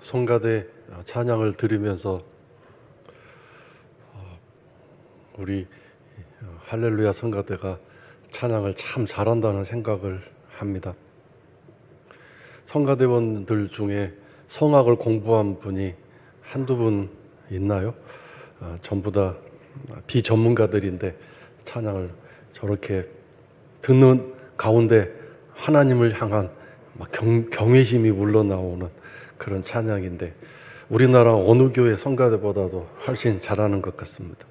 성가대 찬양을 들으면서 어, 우리 할렐루야 성가대가 찬양을 참 잘한다는 생각을 합니다. 성가대원들 중에 성악을 공부한 분이 한두 분 있나요? 아, 전부 다 비전문가들인데 찬양을 저렇게 듣는 가운데 하나님을 향한 막 경, 경외심이 물러나오는 그런 찬양인데 우리나라 어느 교회 성가대보다도 훨씬 잘하는 것 같습니다.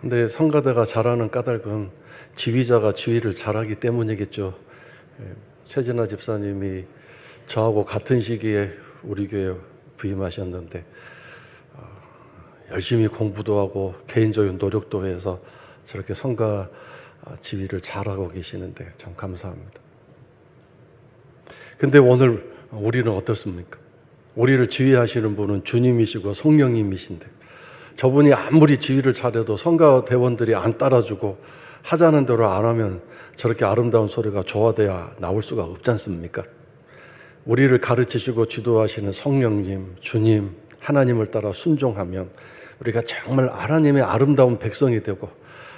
근데 성가대가 잘하는 까닭은 지휘자가 지휘를 잘하기 때문이겠죠. 예, 최진아 집사님이 저하고 같은 시기에 우리 교회 부임하셨는데 어, 열심히 공부도 하고 개인적인 노력도 해서 저렇게 성가 지휘를 잘하고 계시는데 참 감사합니다. 근데 오늘 우리는 어떻습니까? 우리를 지휘하시는 분은 주님이시고 성령님이신데 저분이 아무리 지휘를 잘해도 성가 대원들이 안 따라주고 하자는 대로 안 하면 저렇게 아름다운 소리가 조화돼야 나올 수가 없지 않습니까? 우리를 가르치시고 지도하시는 성령님, 주님, 하나님을 따라 순종하면 우리가 정말 하나님의 아름다운 백성이 되고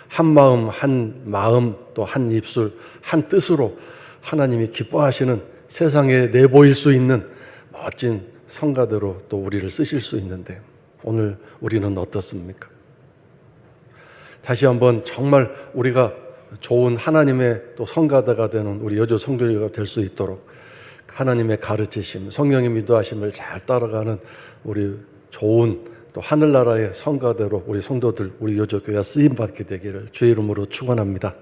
한 마음, 한 마음, 또 한 입술, 한 뜻으로 하나님이 기뻐하시는 세상에 내보일 수 있는 멋진 성가대로 또 우리를 쓰실 수 있는데 오늘 우리는 어떻습니까? 다시 한번 정말 우리가 좋은 하나님의 또 성가대가 되는 우리 여주 성도리가 될 수 있도록 하나님의 가르치심, 성령의 미도하심을 잘 따라가는 우리 좋은 또 하늘나라의 성가대로 우리 성도들, 우리 여주교회가 쓰임 받게 되기를 주의 이름으로 축원합니다.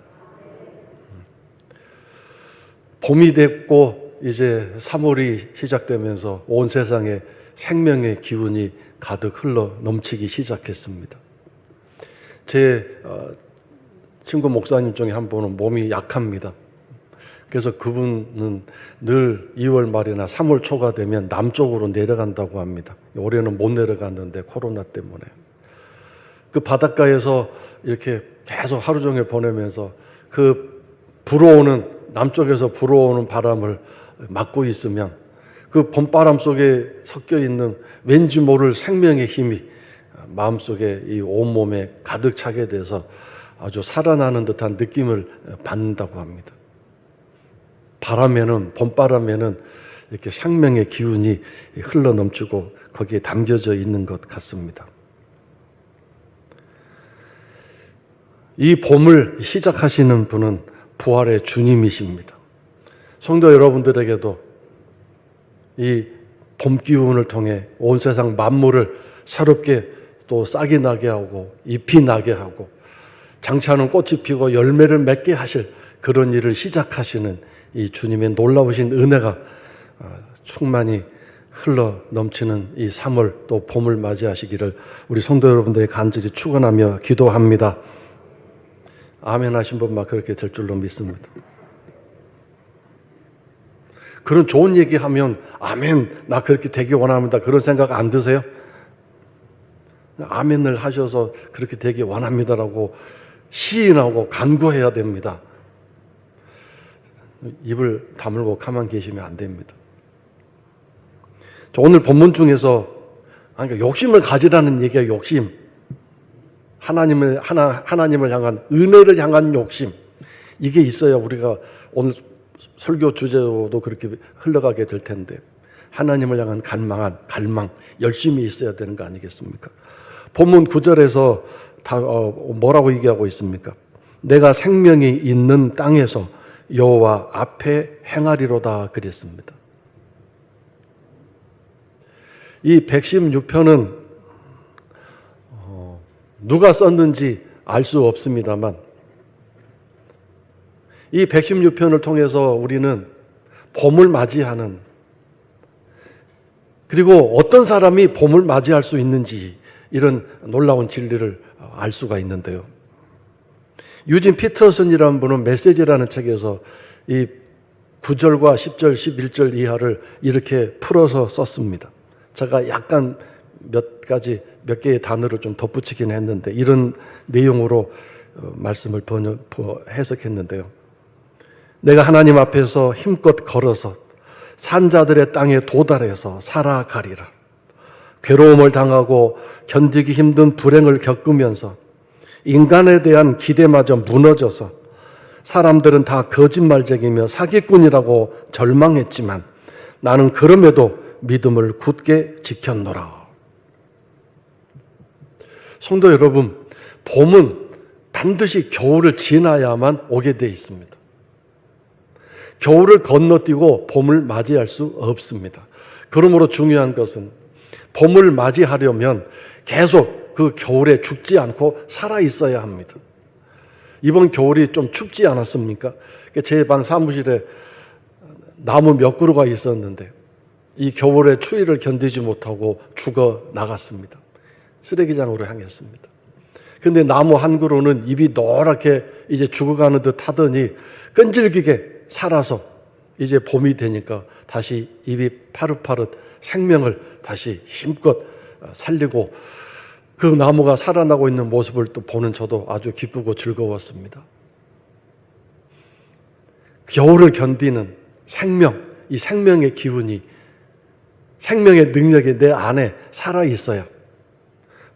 봄이 됐고 이제 3월이 시작되면서 온 세상에 생명의 기운이 가득 흘러 넘치기 시작했습니다. 제 어, 친구 목사님 중에 한 분은 몸이 약합니다. 그래서 그분은 늘 2월 말이나 3월 초가 되면 남쪽으로 내려간다고 합니다. 올해는 못 내려갔는데 코로나 때문에. 그 바닷가에서 이렇게 계속 하루 종일 보내면서 그 불어오는 남쪽에서 불어오는 바람을 막고 있으면 그 봄바람 속에 섞여 있는 왠지 모를 생명의 힘이 마음속에 이 온몸에 가득 차게 돼서 아주 살아나는 듯한 느낌을 받는다고 합니다. 바람에는 봄바람에는 이렇게 생명의 기운이 흘러 넘치고 거기에 담겨져 있는 것 같습니다. 이 봄을 시작하시는 분은 부활의 주님이십니다. 성도 여러분들에게도 이 봄 기운을 통해 온 세상 만물을 새롭게 또 싹이 나게 하고 잎이 나게 하고 장차는 꽃이 피고 열매를 맺게 하실 그런 일을 시작하시는 이 주님의 놀라우신 은혜가 충만히 흘러 넘치는 이 3월 또 봄을 맞이하시기를 우리 성도 여러분들의 간절히 축원하며 기도합니다. 아멘 하신 분만 그렇게 될 줄로 믿습니다. 그런 좋은 얘기 하면 아멘 나 그렇게 되기 원합니다. 그런 생각 안 드세요? 아멘을 하셔서 그렇게 되기 원합니다라고 시인하고 간구해야 됩니다. 입을 다물고 가만 계시면 안 됩니다. 오늘 본문 중에서 그러니까 욕심을 가지라는 얘기가 욕심. 하나님을 하나 하나님을 향한 은혜를 향한 욕심. 이게 있어야 우리가 오늘 설교 주제도 그렇게 흘러가게 될 텐데 하나님을 향한 갈망한 갈망 열심히 있어야 되는 거 아니겠습니까? 본문 9절에서 다 어, 뭐라고 얘기하고 있습니까? 내가 생명이 있는 땅에서 여호와 앞에 행하리로다 그랬습니다. 이 116편은 어, 누가 썼는지 알 수 없습니다만 이 116편을 통해서 우리는 봄을 맞이하는 그리고 어떤 사람이 봄을 맞이할 수 있는지 이런 놀라운 진리를 알 수가 있는데요. 유진 피터슨이라는 분은 메시지라는 책에서 이 9절과 10절, 11절 이하를 이렇게 풀어서 썼습니다. 제가 약간 몇 가지, 몇 개의 단어를 좀 덧붙이긴 했는데 이런 내용으로 말씀을 번역, 해석했는데요. 내가 하나님 앞에서 힘껏 걸어서 산자들의 땅에 도달해서 살아가리라. 괴로움을 당하고 견디기 힘든 불행을 겪으면서 인간에 대한 기대마저 무너져서 사람들은 다 거짓말쟁이며 사기꾼이라고 절망했지만 나는 그럼에도 믿음을 굳게 지켰노라. 성도 여러분, 봄은 반드시 겨울을 지나야만 오게 돼 있습니다. 겨울을 건너뛰고 봄을 맞이할 수 없습니다. 그러므로 중요한 것은 봄을 맞이하려면 계속 그 겨울에 죽지 않고 살아 있어야 합니다. 이번 겨울이 좀 춥지 않았습니까? 제 방 사무실에 나무 몇 그루가 있었는데 이 겨울의 추위를 견디지 못하고 죽어 나갔습니다. 쓰레기장으로 향했습니다. 근데 나무 한 그루는 입이 노랗게 이제 죽어가는 듯 하더니 끈질기게 살아서 이제 봄이 되니까 다시 입이 파릇파릇 생명을 다시 힘껏 살리고 그 나무가 살아나고 있는 모습을 또 보는 저도 아주 기쁘고 즐거웠습니다. 겨울을 견디는 생명, 이 생명의 기운이 생명의 능력이 내 안에 살아 있어야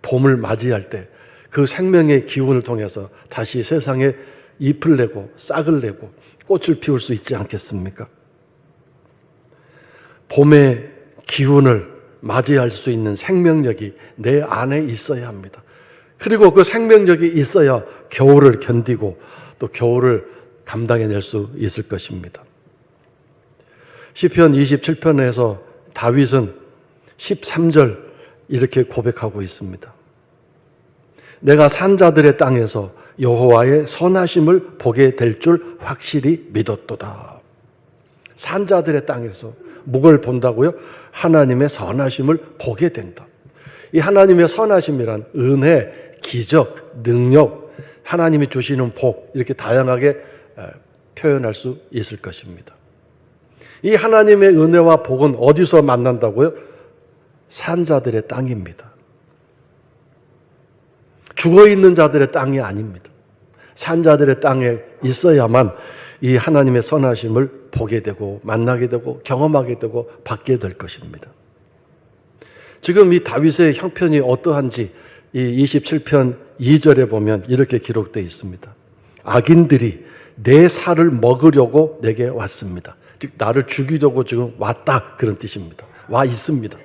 봄을 맞이할 때 그 생명의 기운을 통해서 다시 세상에 잎을 내고 싹을 내고 꽃을 피울 수 있지 않겠습니까? 봄의 기운을 맞이할 수 있는 생명력이 내 안에 있어야 합니다. 그리고 그 생명력이 있어야 겨울을 견디고 또 겨울을 감당해낼 수 있을 것입니다. 시편 27편에서 다윗은 13절 이렇게 고백하고 있습니다. 내가 산자들의 땅에서 여호와의 선하심을 보게 될 줄 확실히 믿었도다. 산자들의 땅에서 묵을 본다고요? 하나님의 선하심을 보게 된다. 이 하나님의 선하심이란 은혜, 기적, 능력, 하나님이 주시는 복 이렇게 다양하게 표현할 수 있을 것입니다. 이 하나님의 은혜와 복은 어디서 만난다고요? 산자들의 땅입니다. 죽어 있는 자들의 땅이 아닙니다. 산 자들의 땅에 있어야만 이 하나님의 선하심을 보게 되고 만나게 되고 경험하게 되고 받게 될 것입니다. 지금 이 다윗의 형편이 어떠한지 이 27편 2절에 보면 이렇게 기록되어 있습니다. 악인들이 내 살을 먹으려고 내게 왔습니다. 즉 나를 죽이려고 지금 왔다 그런 뜻입니다. 와 있습니다.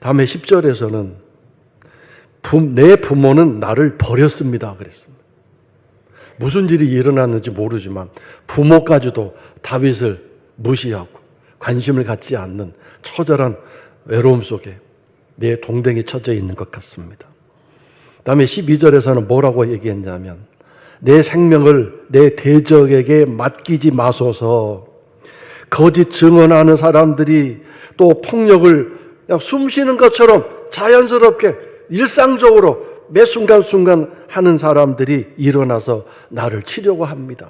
다음에 10절에서는 내 부모는 나를 버렸습니다. 그랬습니다. 무슨 일이 일어났는지 모르지만 부모까지도 다윗을 무시하고 관심을 갖지 않는 처절한 외로움 속에 내 동댕이 쳐져 있는 것 같습니다. 다음에 12절에서는 뭐라고 얘기했냐면 내 생명을 내 대적에게 맡기지 마소서 거짓 증언하는 사람들이 또 폭력을 숨 쉬는 것처럼 자연스럽게 일상적으로 매 순간순간 하는 사람들이 일어나서 나를 치려고 합니다.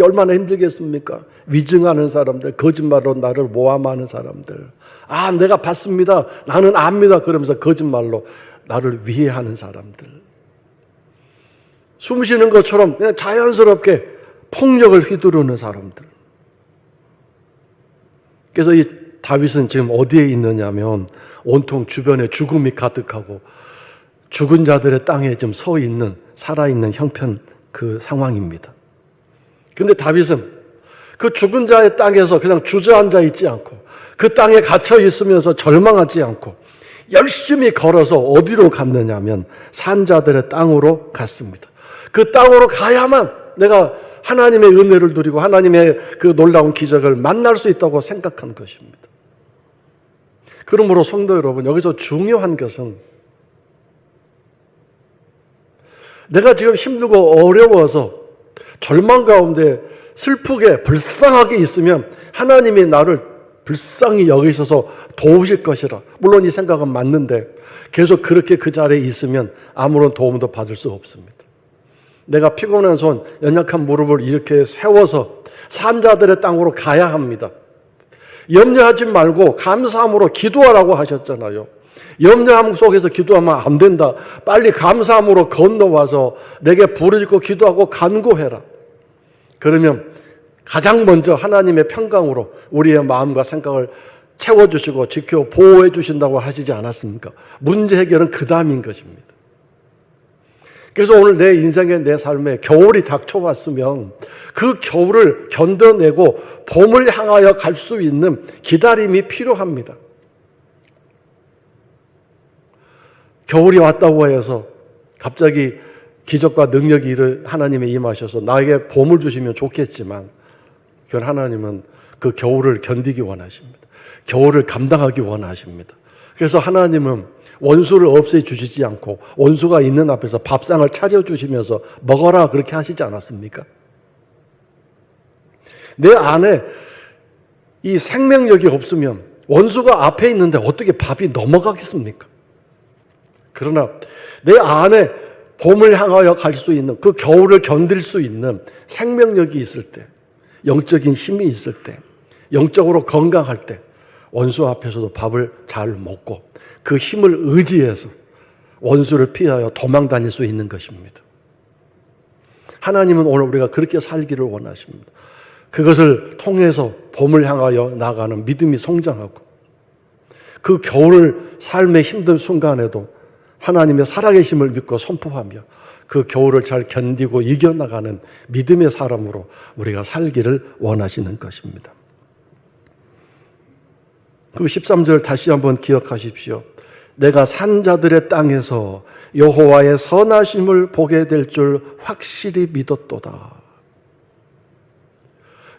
얼마나 힘들겠습니까? 위증하는 사람들, 거짓말로 나를 모함하는 사람들. 아, 내가 봤습니다. 나는 압니다. 그러면서 거짓말로 나를 위해하는 사람들. 숨 쉬는 것처럼 그냥 자연스럽게 폭력을 휘두르는 사람들. 그래서 이 다윗은 지금 어디에 있느냐면 온통 주변에 죽음이 가득하고 죽은 자들의 땅에 좀 서 있는 살아있는 형편 그 상황입니다. 근데 다윗은 그 죽은 자의 땅에서 그냥 주저앉아 있지 않고 그 땅에 갇혀 있으면서 절망하지 않고 열심히 걸어서 어디로 갔느냐면 산자들의 땅으로 갔습니다. 그 땅으로 가야만 내가 하나님의 은혜를 누리고 하나님의 그 놀라운 기적을 만날 수 있다고 생각한 것입니다. 그러므로 성도 여러분, 여기서 중요한 것은 내가 지금 힘들고 어려워서 절망 가운데 슬프게 불쌍하게 있으면 하나님이 나를 불쌍히 여기셔서 도우실 것이라. 물론 이 생각은 맞는데 계속 그렇게 그 자리에 있으면 아무런 도움도 받을 수 없습니다. 내가 피곤한 손, 연약한 무릎을 이렇게 세워서 산자들의 땅으로 가야 합니다. 염려하지 말고 감사함으로 기도하라고 하셨잖아요. 염려함 속에서 기도하면 안 된다. 빨리 감사함으로 건너와서 내게 부르짖고 기도하고 간구해라. 그러면 가장 먼저 하나님의 평강으로 우리의 마음과 생각을 채워주시고 지켜 보호해 주신다고 하시지 않았습니까? 문제 해결은 그 다음인 것입니다. 그래서 오늘 내 인생에 내 삶에 겨울이 닥쳐왔으면 그 겨울을 견뎌내고 봄을 향하여 갈 수 있는 기다림이 필요합니다. 겨울이 왔다고 해서 갑자기 기적과 능력이 일을 하나님의 임하셔서 나에게 봄을 주시면 좋겠지만 그건 하나님은 그 겨울을 견디기 원하십니다. 겨울을 감당하기 원하십니다. 그래서 하나님은 원수를 없애 주시지 않고 원수가 있는 앞에서 밥상을 차려 주시면서 먹어라 그렇게 하시지 않았습니까? 내 안에 이 생명력이 없으면 원수가 앞에 있는데 어떻게 밥이 넘어가겠습니까? 그러나 내 안에 봄을 향하여 갈 수 있는 그 겨울을 견딜 수 있는 생명력이 있을 때, 영적인 힘이 있을 때, 영적으로 건강할 때, 원수 앞에서도 밥을 잘 먹고 그 힘을 의지해서 원수를 피하여 도망 다닐 수 있는 것입니다. 하나님은 오늘 우리가 그렇게 살기를 원하십니다. 그것을 통해서 봄을 향하여 나가는 믿음이 성장하고 그 겨울을 삶의 힘든 순간에도 하나님의 살아계심을 믿고 선포하며 그 겨울을 잘 견디고 이겨나가는 믿음의 사람으로 우리가 살기를 원하시는 것입니다. 그 13절 다시 한번 기억하십시오. 내가 산자들의 땅에서 여호와의 선하심을 보게 될 줄 확실히 믿었도다.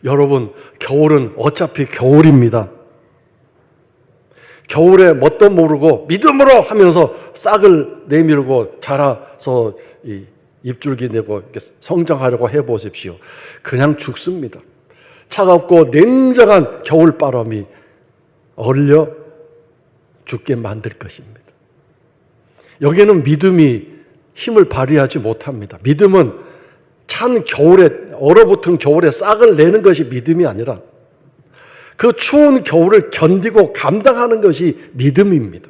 여러분, 겨울은 어차피 겨울입니다. 겨울에 뭣도 모르고 믿음으로 하면서 싹을 내밀고 자라서 입줄기 내고 성장하려고 해보십시오. 그냥 죽습니다. 차갑고 냉정한 겨울 바람이 얼려 죽게 만들 것입니다. 여기는 믿음이 힘을 발휘하지 못합니다. 믿음은 찬 겨울에, 얼어붙은 겨울에 싹을 내는 것이 믿음이 아니라 그 추운 겨울을 견디고 감당하는 것이 믿음입니다.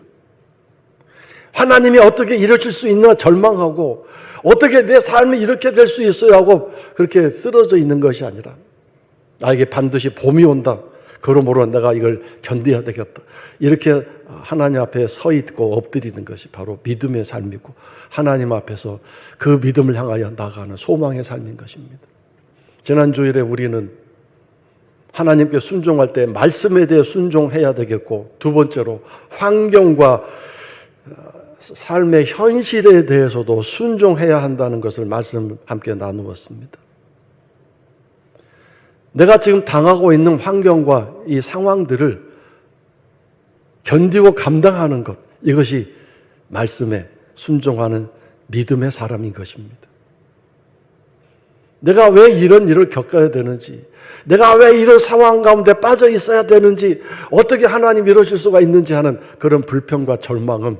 하나님이 어떻게 이루실 수 있나 절망하고 어떻게 내 삶이 이렇게 될 수 있어요 하고 그렇게 쓰러져 있는 것이 아니라 나에게 반드시 봄이 온다. 그러므로 내가 이걸 견뎌야 되겠다. 이렇게 하나님 앞에 서 있고 엎드리는 것이 바로 믿음의 삶이고 하나님 앞에서 그 믿음을 향하여 나가는 소망의 삶인 것입니다. 지난 주일에 우리는 하나님께 순종할 때 말씀에 대해 순종해야 되겠고 두 번째로 환경과 삶의 현실에 대해서도 순종해야 한다는 것을 말씀 함께 나누었습니다. 내가 지금 당하고 있는 환경과 이 상황들을 견디고 감당하는 것, 이것이 말씀에 순종하는 믿음의 사람인 것입니다. 내가 왜 이런 일을 겪어야 되는지, 내가 왜 이런 상황 가운데 빠져 있어야 되는지, 어떻게 하나님 이러실 수가 있는지 하는 그런 불평과 절망은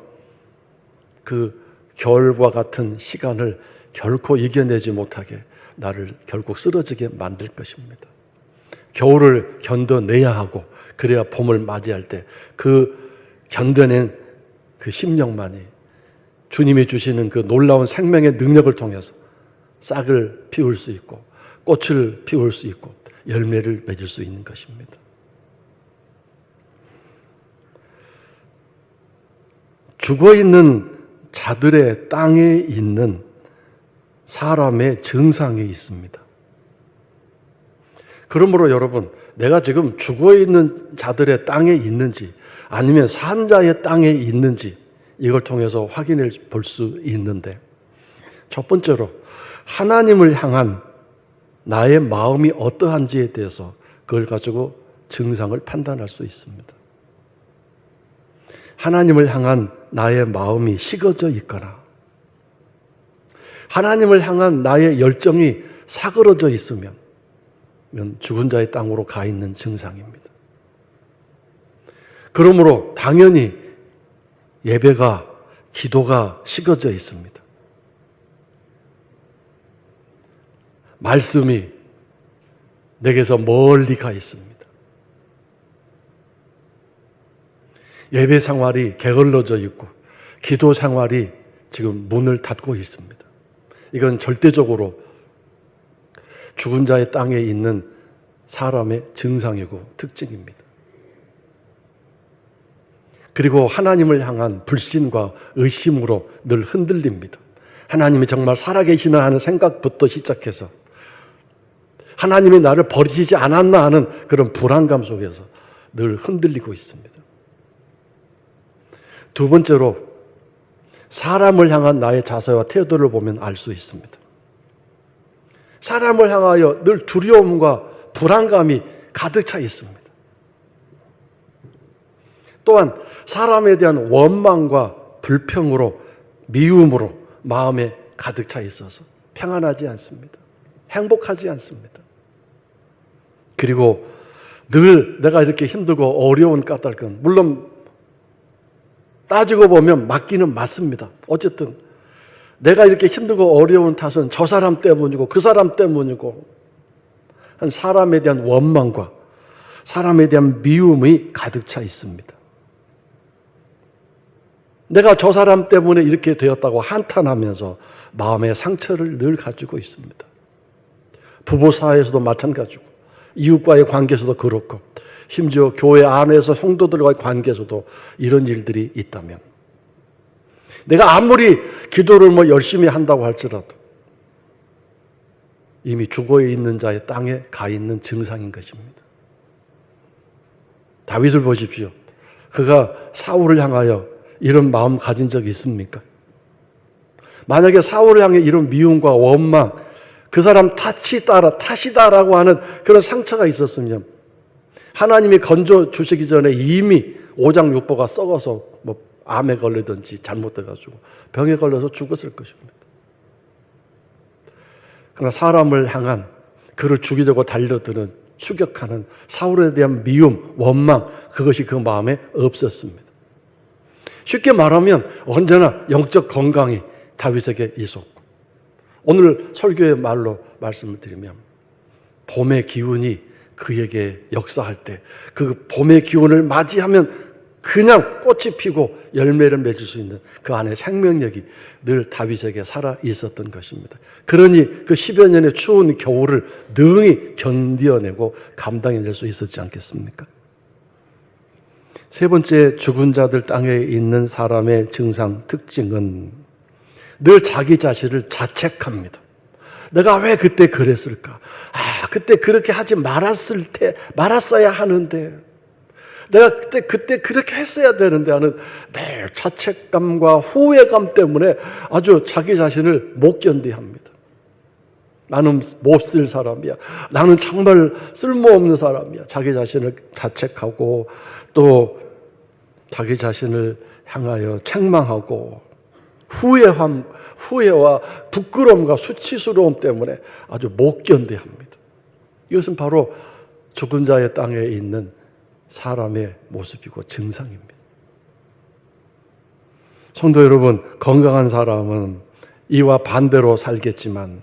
그 겨울과 같은 시간을 결코 이겨내지 못하게 나를 결국 쓰러지게 만들 것입니다. 겨울을 견뎌내야 하고 그래야 봄을 맞이할 때 그 견뎌낸 그 심령만이 주님이 주시는 그 놀라운 생명의 능력을 통해서 싹을 피울 수 있고 꽃을 피울 수 있고 열매를 맺을 수 있는 것입니다. 죽어 있는 자들의 땅에 있는 사람의 증상이 있습니다. 그러므로 여러분, 내가 지금 죽어 있는 자들의 땅에 있는지 아니면 산 자의 땅에 있는지 이걸 통해서 확인해 볼 수 있는데 첫 번째로 하나님을 향한 나의 마음이 어떠한지에 대해서 그걸 가지고 증상을 판단할 수 있습니다. 하나님을 향한 나의 마음이 식어져 있거나 하나님을 향한 나의 열정이 사그러져 있으면 죽은 자의 땅으로 가 있는 증상입니다. 그러므로 당연히 예배가 기도가 식어져 있습니다. 말씀이 내게서 멀리 가 있습니다. 예배 생활이 게을러져 있고 기도 생활이 지금 문을 닫고 있습니다. 이건 절대적으로 죽은 자의 땅에 있는 사람의 증상이고 특징입니다. 그리고 하나님을 향한 불신과 의심으로 늘 흔들립니다. 하나님이 정말 살아계시나 하는 생각부터 시작해서 하나님이 나를 버리시지 않았나 하는 그런 불안감 속에서 늘 흔들리고 있습니다. 두 번째로 사람을 향한 나의 자세와 태도를 보면 알 수 있습니다. 사람을 향하여 늘 두려움과 불안감이 가득 차 있습니다. 또한 사람에 대한 원망과 불평으로 미움으로 마음에 가득 차 있어서 평안하지 않습니다. 행복하지 않습니다. 그리고 늘 내가 이렇게 힘들고 어려운 까닭은 물론 따지고 보면 맞기는 맞습니다. 어쨌든 내가 이렇게 힘들고 어려운 탓은 저 사람 때문이고 그 사람 때문이고 한 사람에 대한 원망과 사람에 대한 미움이 가득 차 있습니다. 내가 저 사람 때문에 이렇게 되었다고 한탄하면서 마음의 상처를 늘 가지고 있습니다. 부부 사이에서도 마찬가지고 이웃과의 관계에서도 그렇고 심지어 교회 안에서 성도들과의 관계에서도 이런 일들이 있다면 내가 아무리 기도를 뭐 열심히 한다고 할지라도 이미 죽어 있는 자의 땅에 가 있는 증상인 것입니다. 다윗을 보십시오. 그가 사울을 향하여 이런 마음 가진 적이 있습니까? 만약에 사울을 향해 이런 미움과 원망, 그 사람 탓이 따라 탓이다라고 하는 그런 상처가 있었으면 하나님이 건져 주시기 전에 이미 오장육부가 썩어서 뭐 암에 걸리든지 잘못돼가지고 병에 걸려서 죽었을 것입니다. 그러나 사람을 향한 그를 죽이려고 달려드는 추격하는 사울에 대한 미움, 원망 그것이 그 마음에 없었습니다. 쉽게 말하면 언제나 영적 건강이 다윗에게 있었고 오늘 설교의 말로 말씀을 드리면 봄의 기운이 그에게 역사할 때 그 봄의 기운을 맞이하면 그냥 꽃이 피고 열매를 맺을 수 있는 그 안에 생명력이 늘 다윗에게 살아 있었던 것입니다. 그러니 그 10여 년의 추운 겨울을 능히 견디어내고 감당해낼 수 있었지 않겠습니까? 세 번째 죽은 자들 땅에 있는 사람의 증상 특징은 늘 자기 자신을 자책합니다. 내가 왜 그때 그랬을까? 아, 그때 그렇게 하지 말았을 때, 말았어야 하는데. 내가 그때, 그때 그렇게 했어야 되는데 하는 늘 자책감과 후회감 때문에 아주 자기 자신을 못 견디합니다. 나는 못 쓸 사람이야. 나는 정말 쓸모없는 사람이야. 자기 자신을 자책하고 또 자기 자신을 향하여 책망하고 후회함, 후회와 부끄러움과 수치스러움 때문에 아주 못 견뎌합니다. 이것은 바로 죽은 자의 땅에 있는 사람의 모습이고 증상입니다. 성도 여러분, 건강한 사람은 이와 반대로 살겠지만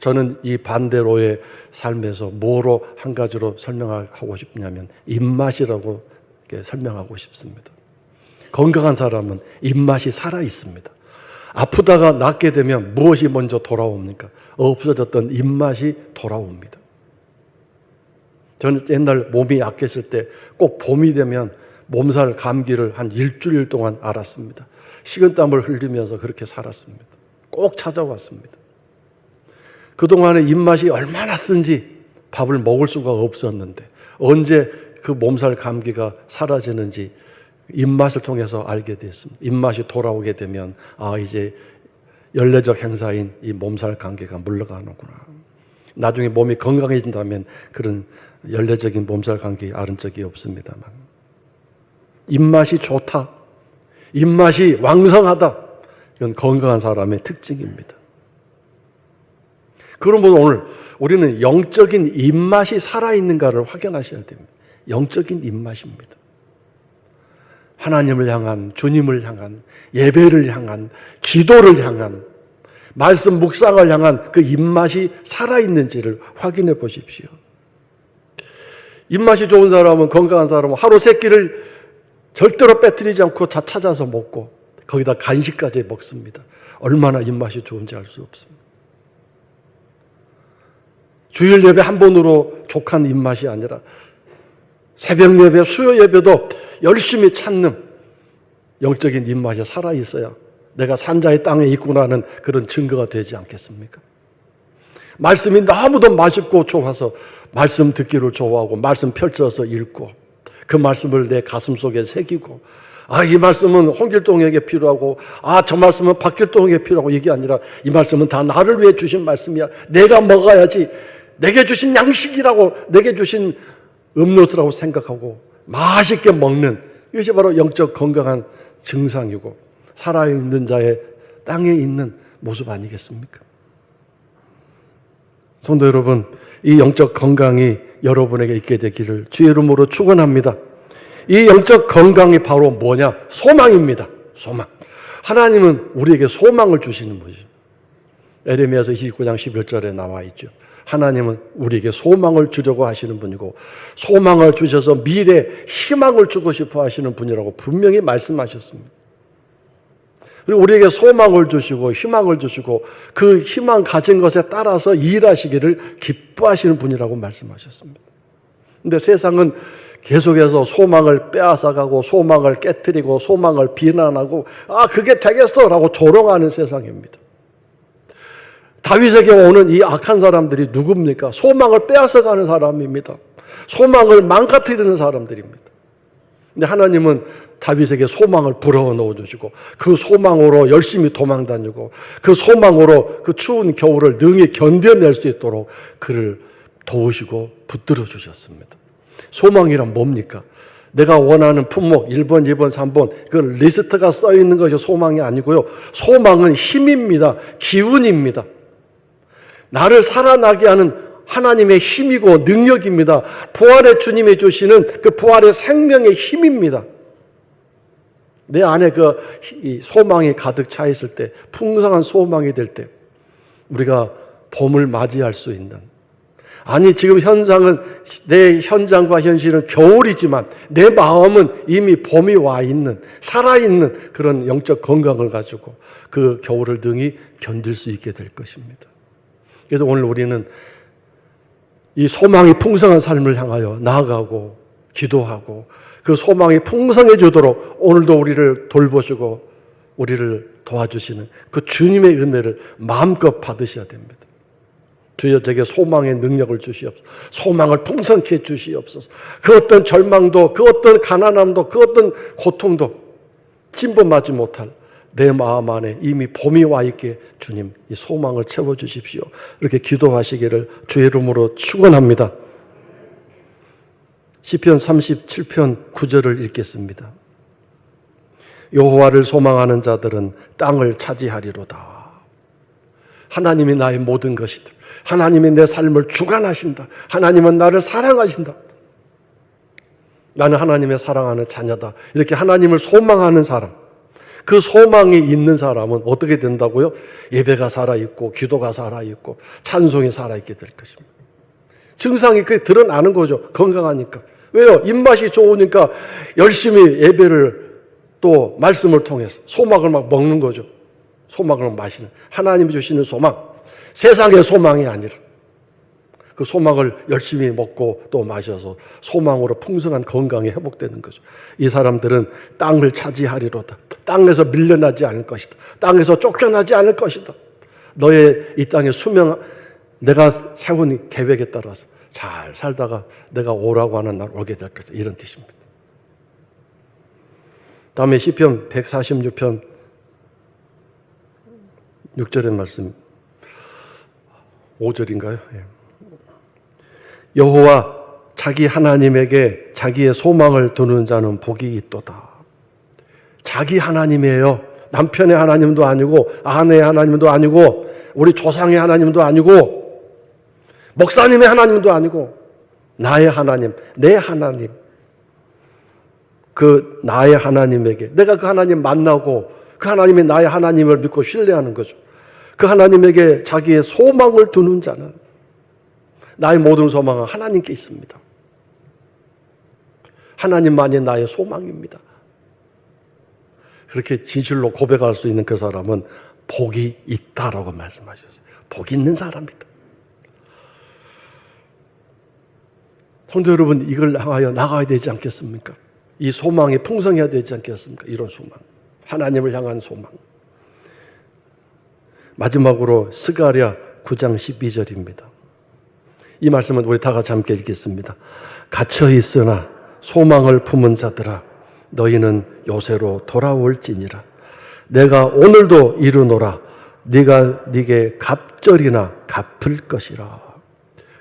저는 이 반대로의 삶에서 뭐로 한 가지로 설명하고 싶냐면 입맛이라고 설명하고 싶습니다. 건강한 사람은 입맛이 살아 있습니다. 아프다가 낫게 되면 무엇이 먼저 돌아옵니까? 없어졌던 입맛이 돌아옵니다. 저는 옛날 몸이 약했을 때 꼭 봄이 되면 몸살 감기를 한 일주일 동안 앓았습니다. 식은땀을 흘리면서 그렇게 살았습니다. 꼭 찾아왔습니다. 그동안에 입맛이 얼마나 쓴지 밥을 먹을 수가 없었는데 언제 그 몸살 감기가 사라지는지 입맛을 통해서 알게 됐습니다. 입맛이 돌아오게 되면 아 이제 연례적 행사인 이 몸살 감기가 물러가는구나. 나중에 몸이 건강해진다면 그런 연례적인 몸살 감기 앓은 적이 없습니다만 입맛이 좋다. 입맛이 왕성하다. 이건 건강한 사람의 특징입니다. 그러면 오늘 우리는 영적인 입맛이 살아있는가를 확인하셔야 됩니다. 영적인 입맛입니다. 하나님을 향한, 주님을 향한, 예배를 향한, 기도를 향한, 말씀 묵상을 향한 그 입맛이 살아있는지를 확인해 보십시오. 입맛이 좋은 사람은, 건강한 사람은 하루 세 끼를 절대로 빼뜨리지 않고 다 찾아서 먹고, 거기다 간식까지 먹습니다. 얼마나 입맛이 좋은지 알 수 없습니다. 주일 예배 한 번으로 족한 입맛이 아니라 새벽 예배, 수요 예배도 열심히 찾는 영적인 입맛이 살아 있어야 내가 산자의 땅에 있구나는 그런 증거가 되지 않겠습니까? 말씀이 너무도 맛있고 좋아서 말씀 듣기를 좋아하고 말씀 펼쳐서 읽고 그 말씀을 내 가슴 속에 새기고 아, 이 말씀은 홍길동에게 필요하고 아, 저 말씀은 박길동에게 필요하고 이게 아니라 이 말씀은 다 나를 위해 주신 말씀이야. 내가 먹어야지. 내게 주신 양식이라고 내게 주신 음료수라고 생각하고 맛있게 먹는 이것이 바로 영적 건강한 증상이고 살아있는 자의 땅에 있는 모습 아니겠습니까? 성도 여러분, 이 영적 건강이 여러분에게 있게 되기를 주의 이름으로 축원합니다. 이 영적 건강이 바로 뭐냐? 소망입니다. 소망. 하나님은 우리에게 소망을 주시는 분이죠. 에레미야서 29장 11절에 나와 있죠. 하나님은 우리에게 소망을 주려고 하시는 분이고 소망을 주셔서 미래 희망을 주고 싶어 하시는 분이라고 분명히 말씀하셨습니다. 그리고 우리에게 소망을 주시고 희망을 주시고 그 희망 가진 것에 따라서 일하시기를 기뻐하시는 분이라고 말씀하셨습니다. 근데 세상은 계속해서 소망을 빼앗아가고 소망을 깨뜨리고 소망을 비난하고 아 그게 되겠어라고 조롱하는 세상입니다. 다윗에게 오는 이 악한 사람들이 누굽니까? 소망을 빼앗아가는 사람입니다. 소망을 망가뜨리는 사람들입니다. 근데 하나님은 다윗에게 소망을 불어넣어 넣어 주시고 그 소망으로 열심히 도망 다니고 그 소망으로 그 추운 겨울을 능히 견뎌낼 수 있도록 그를 도우시고 붙들어 주셨습니다. 소망이란 뭡니까? 내가 원하는 품목 1번, 2번, 3번 그 리스트가 써 있는 것이 소망이 아니고요. 소망은 힘입니다. 기운입니다. 나를 살아나게 하는 하나님의 힘이고 능력입니다. 부활의 주님이 주시는 그 부활의 생명의 힘입니다. 내 안에 그 소망이 가득 차 있을 때, 풍성한 소망이 될 때, 우리가 봄을 맞이할 수 있는. 아니, 지금 현상은, 내 현장과 현실은 겨울이지만, 내 마음은 이미 봄이 와 있는, 살아있는 그런 영적 건강을 가지고 그 겨울을 능히 견딜 수 있게 될 것입니다. 그래서 오늘 우리는 이 소망이 풍성한 삶을 향하여 나아가고 기도하고 그 소망이 풍성해지도록 오늘도 우리를 돌보시고 우리를 도와주시는 그 주님의 은혜를 마음껏 받으셔야 됩니다. 주여 제게 소망의 능력을 주시옵소서. 소망을 풍성케 주시옵소서. 그 어떤 절망도, 그 어떤 가난함도, 그 어떤 고통도 침범하지 못할 내 마음 안에 이미 봄이 와 있게 주님 이 소망을 채워 주십시오. 이렇게 기도하시기를 주의 이름으로 축원합니다. 시편 37편 9절을 읽겠습니다. 여호와를 소망하는 자들은 땅을 차지하리로다. 하나님이 나의 모든 것이다. 하나님이 내 삶을 주관하신다. 하나님은 나를 사랑하신다. 나는 하나님의 사랑하는 자녀다. 이렇게 하나님을 소망하는 사람. 그 소망이 있는 사람은 어떻게 된다고요? 예배가 살아있고, 기도가 살아있고, 찬송이 살아있게 될 것입니다. 증상이 그게 드러나는 거죠. 건강하니까. 왜요? 입맛이 좋으니까 열심히 예배를 또 말씀을 통해서 소망을 막 먹는 거죠. 소망을 마시는. 하나님이 주시는 소망. 세상의 소망이 아니라. 그 소망을 열심히 먹고 또 마셔서 소망으로 풍성한 건강이 회복되는 거죠. 이 사람들은 땅을 차지하리로다. 땅에서 밀려나지 않을 것이다. 땅에서 쫓겨나지 않을 것이다. 너의 이 땅의 수명, 내가 세운 계획에 따라서 잘 살다가 내가 오라고 하는 날 오게 될 것이다. 이런 뜻입니다. 다음에 시편 146편 6절의 말씀 5절인가요? 예. 여호와 자기 하나님에게 자기의 소망을 두는 자는 복이 있도다. 자기 하나님이에요. 남편의 하나님도 아니고 아내의 하나님도 아니고 우리 조상의 하나님도 아니고 목사님의 하나님도 아니고 나의 하나님, 내 하나님. 그 나의 하나님에게 내가 그 하나님 만나고 그 하나님이 나의 하나님을 믿고 신뢰하는 거죠. 그 하나님에게 자기의 소망을 두는 자는 나의 모든 소망은 하나님께 있습니다. 하나님만이 나의 소망입니다. 그렇게 진실로 고백할 수 있는 그 사람은 복이 있다라고 말씀하셨어요. 복 있는 사람이다. 성도 여러분, 이걸 향하여 나가야 되지 않겠습니까? 이 소망이 풍성해야 되지 않겠습니까? 이런 소망. 하나님을 향한 소망. 마지막으로 스가랴 9장 12절입니다. 이 말씀은 우리 다 같이 함께 읽겠습니다. 갇혀 있으나 소망을 품은 자들아 너희는 요새로 돌아올지니라. 내가 오늘도 이르노라. 네가 네게 갑절이나 갚을 것이라.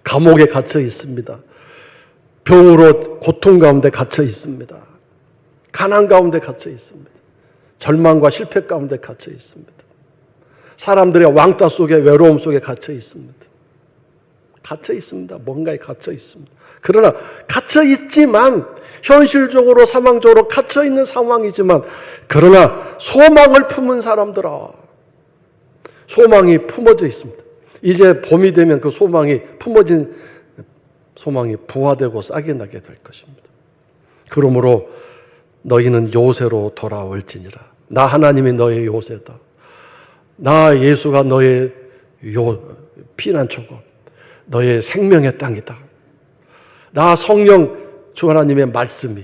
감옥에 갇혀 있습니다. 병으로 고통 가운데 갇혀 있습니다. 가난 가운데 갇혀 있습니다. 절망과 실패 가운데 갇혀 있습니다. 사람들의 왕따 속에 외로움 속에 갇혀 있습니다. 갇혀 있습니다. 뭔가에 갇혀 있습니다. 그러나 갇혀 있지만 현실적으로 사망적으로 갇혀 있는 상황이지만 그러나 소망을 품은 사람들아 소망이 품어져 있습니다. 이제 봄이 되면 그 소망이 품어진 소망이 부화되고 싹이 나게 될 것입니다. 그러므로 너희는 요새로 돌아올지니라. 나 하나님이 너의 요새다. 나 예수가 너의 요 피난처고 너의 생명의 땅이다. 나 성령 주 하나님의 말씀이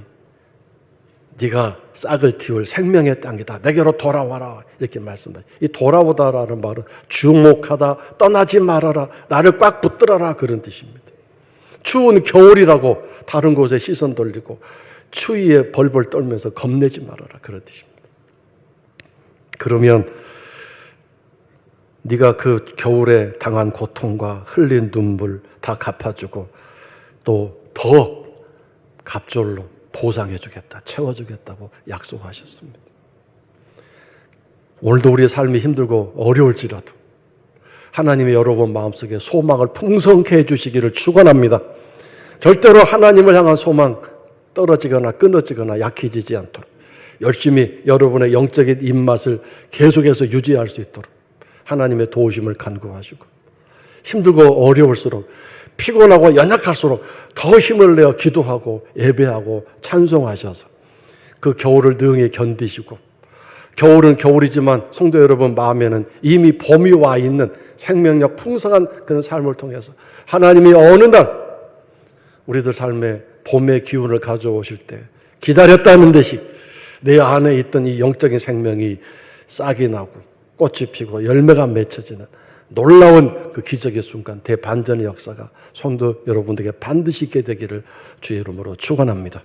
네가 싹을 틔울 생명의 땅이다. 내게로 돌아와라. 이렇게 말씀하죠. 이 돌아오다라는 말은 주목하다, 떠나지 말아라, 나를 꽉 붙들어라 그런 뜻입니다. 추운 겨울이라고 다른 곳에 시선 돌리고 추위에 벌벌 떨면서 겁내지 말아라 그런 뜻입니다. 그러면 네가 그 겨울에 당한 고통과 흘린 눈물 다 갚아주고 또 더 갑절로 보상해 주겠다, 채워 주겠다고 약속하셨습니다. 오늘도 우리의 삶이 힘들고 어려울지라도 하나님의 여러분 마음속에 소망을 풍성케 해 주시기를 축원합니다. 절대로 하나님을 향한 소망 떨어지거나 끊어지거나 약해지지 않도록 열심히 여러분의 영적인 입맛을 계속해서 유지할 수 있도록 하나님의 도우심을 간구하시고 힘들고 어려울수록 피곤하고 연약할수록 더 힘을 내어 기도하고 예배하고 찬송하셔서 그 겨울을 능히 견디시고 겨울은 겨울이지만 성도 여러분 마음에는 이미 봄이 와 있는 생명력 풍성한 그런 삶을 통해서 하나님이 어느 날 우리들 삶에 봄의 기운을 가져오실 때 기다렸다는 듯이 내 안에 있던 이 영적인 생명이 싹이 나고 꽃이 피고 열매가 맺혀지는 놀라운 그 기적의 순간 대반전의 역사가 성도 여러분들에게 반드시 있게 되기를 주의 이름으로 축원합니다.